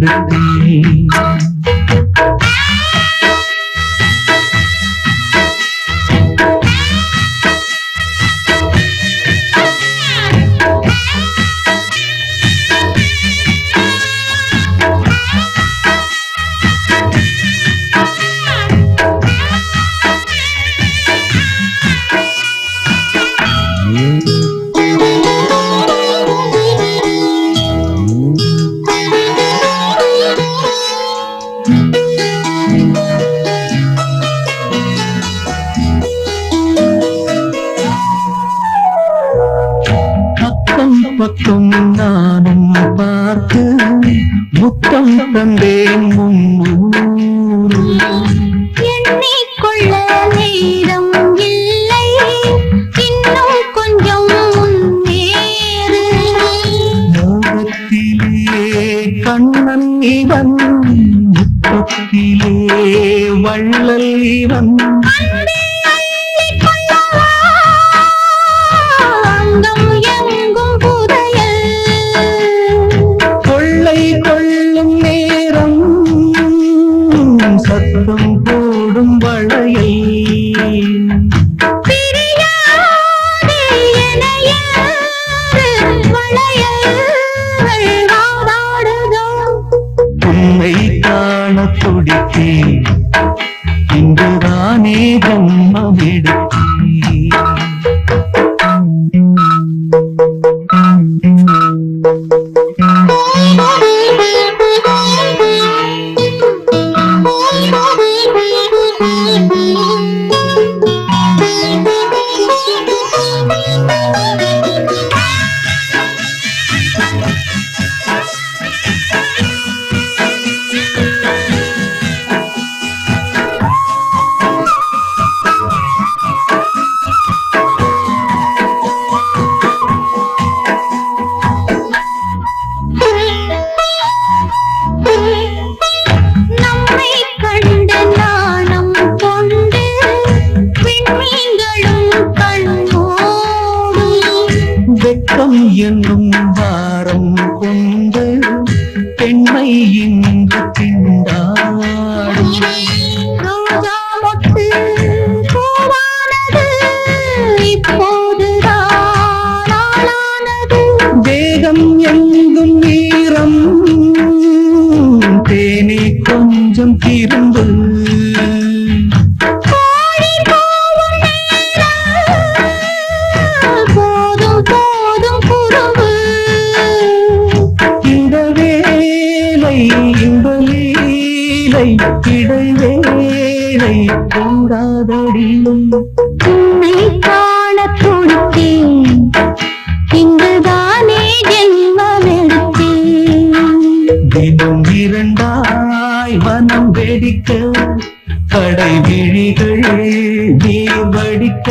Thank you. பக்கம் நானும் பார்த்து முத்தம் தந்தேன் எண்ணிக்கொள்ள நேரம் இல்லை. இன்னும் கொஞ்சம் முன்னேறு. கண்ணன் இவன் முத்தத்திலே வள்ளல் இவன்? அங்கம் Bye. இன்று திண்டாடும் வேகம் எங்கும் வீரம். தேனே கொஞ்சம் திரும்பு. இடைவேளை கூடாதடியும். உன்னை காண துடித்தேன் இங்குதானே ஜென்மம் எடுத்தேன் தினம் இரண்டாய் வனம் வெடிக்க கடை விழிகள் நீர் வடிக்க.